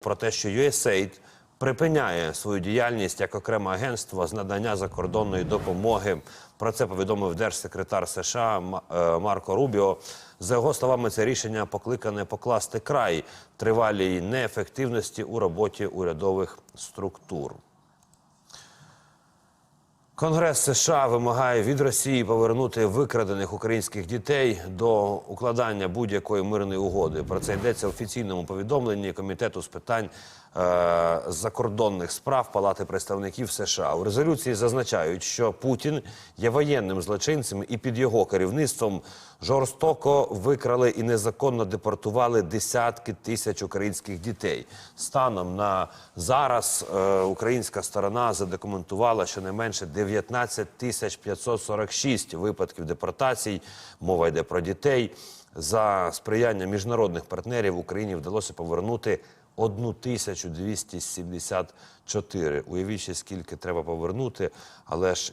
про те, що USAID припиняє свою діяльність як окреме агентство з надання закордонної допомоги. Про це повідомив держсекретар США е, Марко Рубіо. За його словами, це рішення покликане покласти край тривалій неефективності у роботі урядових структур. Конгрес США вимагає від Росії повернути викрадених українських дітей до укладання будь-якої мирної угоди. Про це йдеться в офіційному повідомленні комітету з питань е, закордонних справ Палати представників США. У резолюції зазначають, що Путін є воєнним злочинцем і під його керівництвом жорстоко викрали і незаконно депортували десятки тисяч українських дітей. Станом на зараз е, українська сторона задокументувала щонайменше 19 тисяч 546 випадків депортацій. Мова йде про дітей. За сприяння міжнародних партнерів Україні вдалося повернути 1274. Уявіть ще скільки треба повернути, але ж